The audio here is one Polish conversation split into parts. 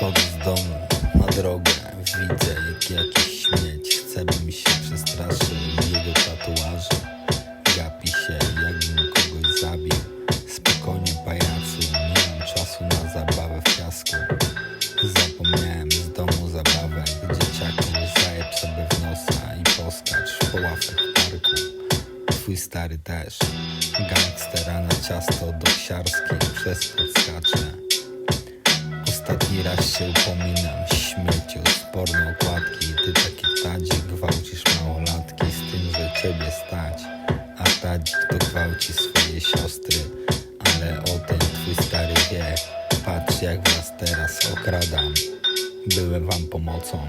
Wychodzę z domu na drogę, widzę jak jakiś śmieć chce by mi się przestraszył jego tatuaże. Gapi się jakbym kogoś zabił. Spokojnie pajacu, nie mam czasu na zabawę w piasku. Zapomniałem z domu zabawek, dzieciaku zajeb sobie w nosa i poskacz po ławce w parku. Twój stary też, gangstera na ciasto doksiarskie przez podskacze. Ostatni raz się upominam, śmieciu z porno okładki. Ty taki tadzik gwałcisz małolatki z tym, że ciebie stać. A tadzik to gwałci swoje siostry. Ale o tym twój stary wie Patrz jak was teraz okradam. Byłem wam pomocą.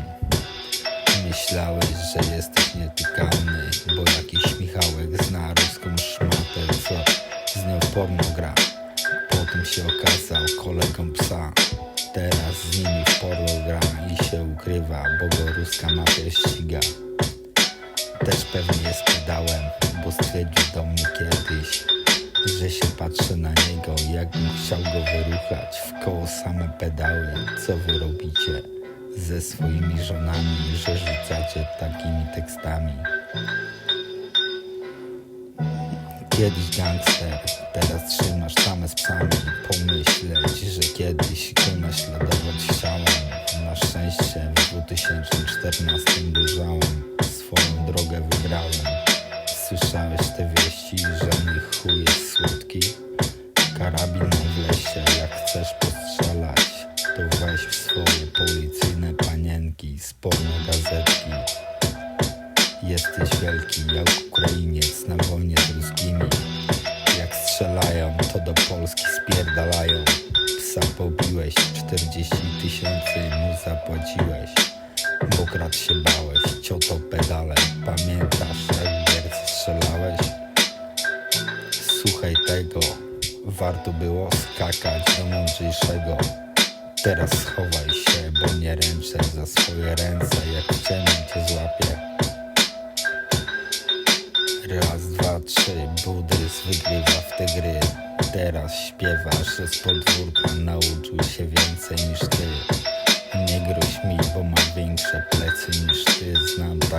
Myślałeś, że jesteś nietykalny Bo jakiś Michałek zna ruską szmatę Co z nią porno gra. Potem się okazał kolegą psa Teraz z nimi w gra i się ukrywa Bo go ruska mafia ściga. Też pewnie jest pedałem Bo stwierdził do mnie kiedyś Że się patrzę na niego Jakbym chciał go wyruchać W koło same pedały. Co wy robicie ze swoimi żonami Że rzucacie takimi tekstami? Kiedyś gangster, teraz trzymasz tamę z psami Słyszałeś te wieści, że mój chuj jest słodki? Karabin w lesie, jak chcesz postrzelać To weź w swoje policyjne panienki z porno gazetki. Jesteś wielki jak Ukrainiec na wojnie z ruskimi. Jak strzelają to do Polski spierdalają. Psa pobiłeś, 40 tysięcy mu zapłaciłeś. Bo krat się bałeś, cioto pedale. Pamiętasz jak strzelałeś? Słuchaj tego, warto było skakać do mądrzejszego. Teraz schowaj się, bo nie ręczę za swoje ręce Jak w ciemnym cię złapię. Raz, dwa, trzy, Budrys wygrywa w te gry. Teraz śpiewasz, że z podwórka nauczył się więcej niż ty. Nie groź mi, bo ma większe plecy niż ty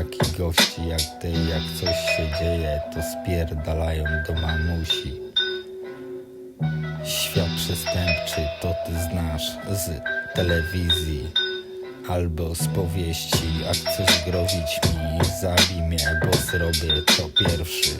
takich gości jak ty, jak coś się dzieje To spierdalają do mamusi. Świat przestępczy to ty znasz z telewizji Albo z powieści, a chcesz grozić mi Zabij mnie, bo zrobię to pierwszy